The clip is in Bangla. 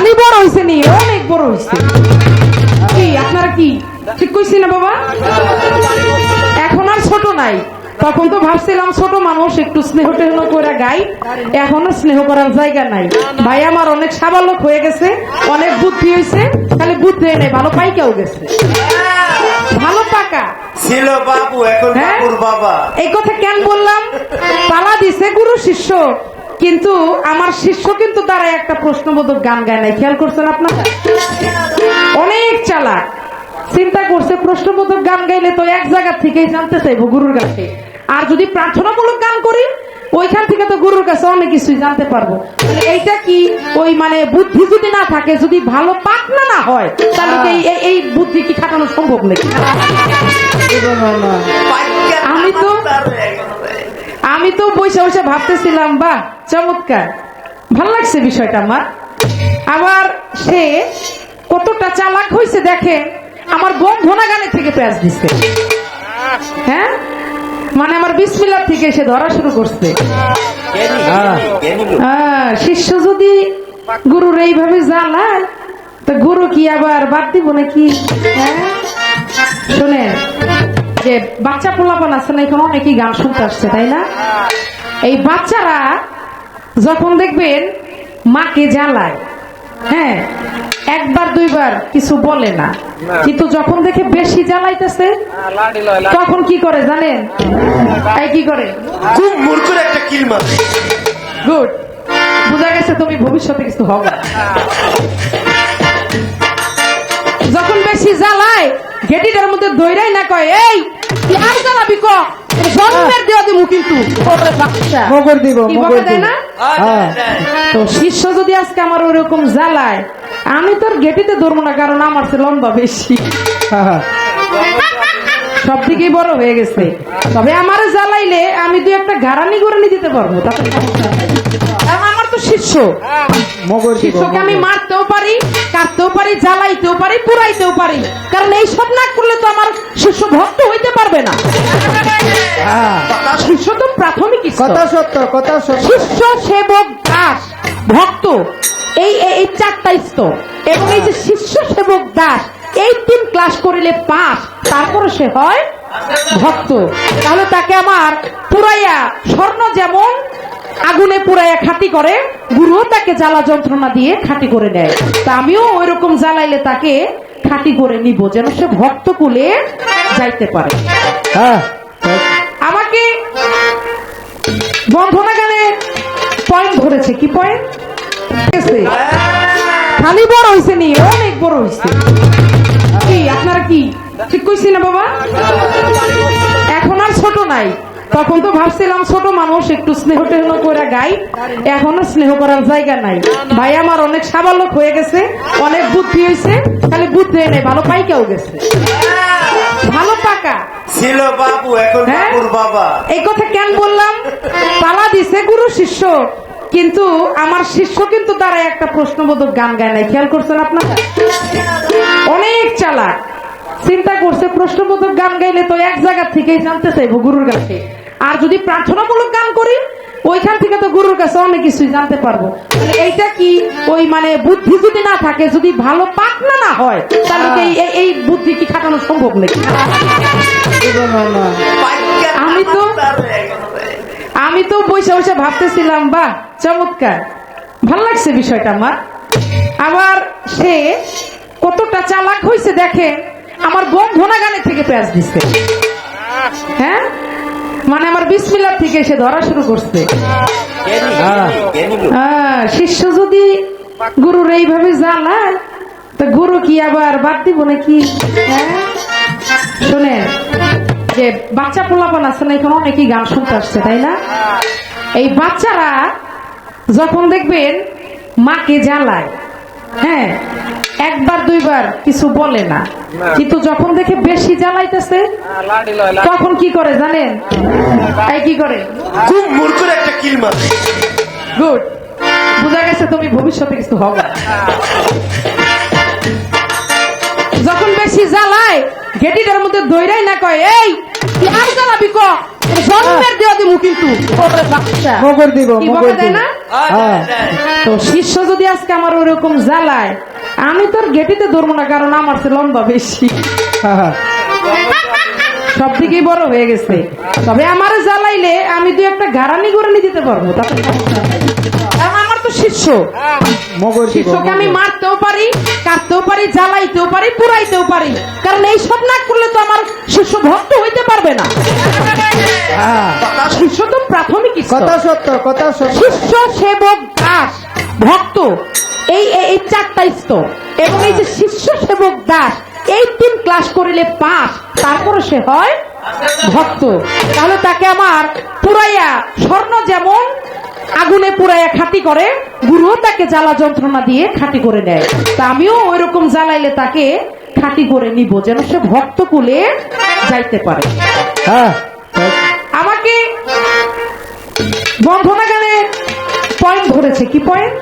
খালি বড় হয়েছে নি অনেক বড় হয়েছে কি আপনারা কি ঠিক কইছি না বাবা? এখন আর ছোট নাই। তখন তো ভাবছিলাম ছোট মানুষ একটু স্নেহ টেহন করে গাই। এখনও স্নেহ করার জায়গা নাই। ভাই আমার অনেক সাবালক হয়ে গেছে অনেক বুদ্ধি হয়েছে খালি বুদ্ধি নেই ভালো পাইকাও গেছে। ভালো পাকা। ছিল বাবু এখন হ্যাঁ? বাবা। এই কথা কেন বললাম? তালা দিছে গুরু শিষ্য। কিন্তু আমার শিষ্য কিন্তু তারা একটা প্রশ্নবোধক গান গায় নাই। খেয়াল করছেন আপনারা? অনেক চালাক। চিন্তা করছে, প্রশ্নবোধক গান গাইলে তো এক জায়গা থেকেই জানতে চাইব গুরুর কাছে। আর যদি প্রার্থনামূলক গান করি, ওইখান থেকে তো গুরুর কাছে অনেক কিছুই জানতে পারব। এইটা কি? ওই মানে বুদ্ধি যদি না থাকে, যদি ভালো পাকনা না হয়, তাহলে এই- বুদ্ধি কি খাটানো সম্ভব নাকি? আমি তো- আমি তো বসে বসে ভাবতেছিলাম, বাহ! চমৎকার। ভালো লাগছে বিষয়টা আমার। আবার সে কতটা চালাক হয়েছে দেখে আমার বোন ঘোনা গানে থেকে পেঁয়াজ দিচ্ছে হ্যাঁ? মানে আমার বিসমিল্লার থেকে সে ধরা শুরু করছে। আহ, শিষ্য যদি গুরুর এইভাবে জ্বালায় তো গুরু কি আবার বাদ দিব নাকি? হ্যাঁ? শোনেন যে বাচ্চা পোলাপান আছে না এখানে অনেকেই গান শুনতে আসছে তাই না? এই বাচ্চারা যখন দেখবেন মাকে জ্বালায় হ্যাঁ একবার দুইবার কিছু বলে না। কিন্তু যখন দেখে বেশি জ্বালাইতেছে তখন কি করে জানেন? তাই কি করে? খুব মূর্খের একটা কিল মারে। গুড বোঝা গেছে তুমি ভবিষ্যতে কিছু হবে। যখন বেশি জ্বালায় গেটিটার মধ্যে দইরাই না কয় এই তুই আর জ্বালাবি ক? জন্মের দেওয়া দিমু কিন্তু। মগর দিব মগর দিব। হ্যাঁ। তো শিষ্য যদি আজকে আমার ওরকম জ্বালায় আমি তোর গেটিতে ধরবো না কারণ আমার তো লম্বা বেশি। হ্যাঁ। সব দিকেই বড় হয়ে গেছে। তবে আমার জ্বালাইলে আমি দু একটা গারানি করে নিয়ে যেতে পারব তাতে শিষ্য। শিষ্যকে আমি মারতেও পারি কাটতেও পারি জ্বালাইতেও পারি পুরাইতেও পারি। কারণ এই সব না করলে তো আমার শিষ্য ভক্ত হইতে পারবে না। শিষ্য তো প্রাথমিক কথা সত্য কথা সত্য। শিষ্য সেবক দাস ভক্ত এই এই- এই চারটা স্তর। এবং এই যে শিষ্য সেবক দাস এই তিন ক্লাস করিলে পাস তারপরে সে হয় ভক্ত। তাহলে তাকে আমার পুরাইয়া স্বর্ণ যেমন আগুনে পুরাইয়া খাঁটি করে গুরুও তাকে জ্বালা যন্ত্রণা দিয়ে খাঁটি করে নেয় তা আমিও ওই রকম জ্বালাইলে তাকে খাঁটি করে নিব যেন সে ভক্ত কুলে যাইতে পারে। হ্যাঁ। আমাকে বন্ধনা গানে পয়েন্ট ধরেছে। কি পয়েন্ট খালি বড় হয়েছে নি অনেক বড় হয়েছে কি আপনারা কি ঠিক কইছি না বাবা? এখন আর ছোট নাই। তখন তো ভাবছিলাম ছোট মানুষ একটু স্নেহ টেহন করে গাই। এখনও স্নেহ করার জায়গা নাই। ভাই আমার অনেক সাবালক হয়ে গেছে অনেক বুদ্ধি হয়েছে খালি বুদ্ধি নেই ভালো পাইকাও গেছে। ভালো পাকা। ছিল বাবু এখন হ্যাঁ? বাবুর বাবা। এই কথা কেন বললাম? তালা দিছে গুরু শিষ্য কিন্তু আমার শিষ্য কিন্তু তারা একটা প্রশ্নবোধক গান গায় নাই। খেয়াল করছেন আপনারা? অনেক চালাক। চিন্তা করছে প্রশ্নবোধক গান গাইলে তো এক জায়গা থেকেই জানতে চাইব গুরুর কাছে। আর যদি প্রার্থনামূলক গান করি, ওইখান থেকে তো গুরুর কাছে অনেক কিছুই জানতে পারব। এইটা কি? ওই মানে বুদ্ধি যদি না থাকে, যদি ভালো পাকনা না হয়, তাহলে এই- বুদ্ধি কি খাটানো সম্ভব নাকি? আমি তো- আমি তো বসে বসে ভাবতেছিলাম, বাহ, চমৎকার। ভালো লাগছে বিষয়টা আমার। আবার সে কতটা চালাক হয়েছে দেখে আমার বোন ঘোনা গানে থেকে দিছে। হ্যাঁ মানে আমার বিসমিল্লার থেকে সে ধরা শুরু করছে। হ্যাঁ। শিষ্য যদি গুরুর এইভাবে জ্বালায়, তো গুরু কি আবার বাদ দিব নাকি? হ্যাঁ? শোনেন, যে বাচ্চা পোলাপান আছে না, এখানে অনেকেই গান শুনতে আসছে, তাই না? এই বাচ্চারা যখন দেখবেন মাকে জ্বালায় হ্যাঁ একবার দুইবার কিছু বলে না। কিন্তু যখন দেখে বেশি জ্বালাইতেছে তখন কি করে জানেন? এই কি করে? খুব মূর্খের একটা কিল মারে গুড বোঝা গেছে তুমি ভবিষ্যতে কিছু হবে। যখন বেশি জ্বালায় গেটিটার মধ্যে দইরাই না কয় এই তুই আর জ্বালাবি ক? জন্মের দেওয়া দিমু কিন্তু। মগর দিব মগর দিব। হ্যাঁ। তো শিষ্য যদি আজকে আমার ওরকম জ্বালায় আমি তোর গেটিতে ধরবো না কারণ আমার চেয়ে লম্বা বেশি। হ্যাঁ, হ্যাঁ। সব দিকেই বড় হয়ে গেছে। তবে আমার জ্বালাইলে আমি দুই একটা গারানি গরানি দিতে পারব তাতে সমস্যা আমার তো শিষ্য। মগর শিষ্যকে আমি মারতেও পারি কাটতেও পারি জ্বালাইতেও পারি পুরাইতেও পারি। কারণ এই সব না করলে তো আমার শিষ্য ভক্ত হইতে পারবে না। হ্যাঁ। শিষ্য তো প্রাথমিক কথা সত্য কথা সত্য। শিষ্য সেবক দাস ভক্ত এই এই- এই চারটা স্তর। এবং এই যে শিষ্য সেবক দাস এই তিন ক্লাস করিলে পাস তারপরে সে হয় ভক্ত। তাহলে তাকে আমার পুরাইয়া স্বর্ণ যেমন আগুনে পুরায় খাঁটি করে গুরুও তাকে জ্বালা যন্ত্রণা দিয়ে খাঁটি করে নেয়। তা আমিও ওই রকম জ্বালাইলে তাকে খাঁটি করে নিব যেন সে ভক্ত কুলে যাইতে পারে। হ্যাঁ। আমাকে বন্ধনাগারে পয়েন্ট ধরেছে কি পয়েন্ট